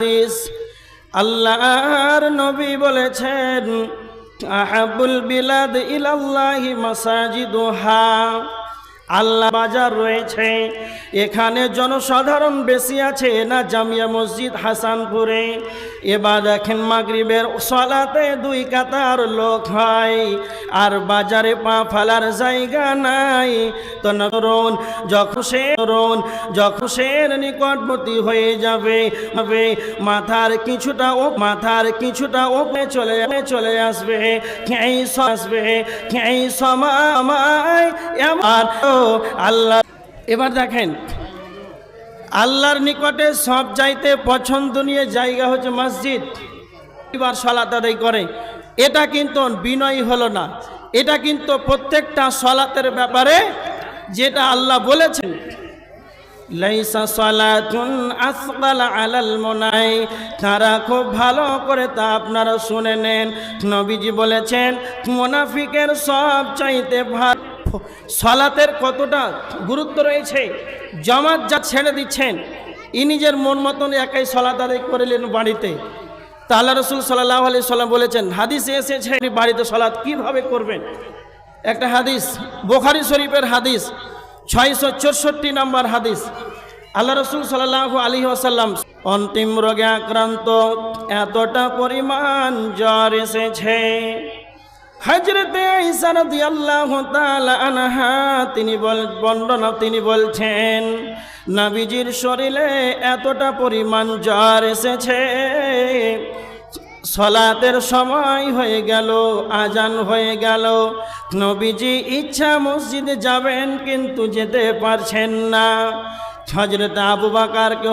হাদিস। আল্লাহর নবী বলেছেন আহাবুল বিলাদ ইলাল্লাহি মাসাজিদুহা। আল্লাহ বাজার রয়েছে। এখানে জনসাধারণ বেশি আছে না জামিয়া মসজিদ হাসানপুরে। এবার দেখেন মাগরিবের সলাতে দুই কাতার লোক হয়। আর বাজারে পা ফেলার জায়গা নাই। তো নরুন যখন সের নিকটবর্তী হয়ে যাবে হবে মাথার কিছুটা ও মাথার কিছুটা ওপরে চলে চলে আসবে। খেই আসবে খেই সময় ও আল্লাহ। এবার দেখেন, আল্লাহর নিকটে সব চাইতে পছন্দনীয় জায়গা হচ্ছে মসজিদ। এবার সলাত আদায় করে। এটা কিন্তু বিনয় হলো না। এটা কিন্তু প্রত্যেকটা সলাতের ব্যাপারে যেটা আল্লাহ বলেছেন। তারা খুব ভালো করে তা আপনারা শুনে নেন। নবীজি বলেছেন, মোনাফিকের সব চাইতে ভালো সলাতের কতটা গুরুত্ব রয়েছে? জমাত যা ছেড়ে দিচ্ছেন, ই নিজের মন মতন একাই সলাত আদায় করিলেন বাড়িতে। তা আল্লাহ রসুল সাল্লাহ আলি সাল্লাম বলেছেন, হাদিসে এসেছে বাড়িতে সলাৎ কীভাবে করবেন? একটা হাদিস, বোখারি শরীফের হাদিস, ছয়শো চৌষট্টি নম্বর হাদিস। আল্লাহ রসুল সাল্লাহ আলী আসাল্লাম অন্তিম রোগে আক্রান্ত, এতটা পরিমাণ জ্বর এসেছে। হজরতে আনহা তিনি বল, বর্ণনা তিনি বলছেন, নাবিজির শরীরে এতটা পরিমাণ জ্বর এসেছে। সলাতের সময় হয়ে গেল, আজান হয়ে গেল। নবীজি ইচ্ছা মসজিদে যাবেন, কিন্তু যেতে পারছেন না। হজরত আবু বাকারকে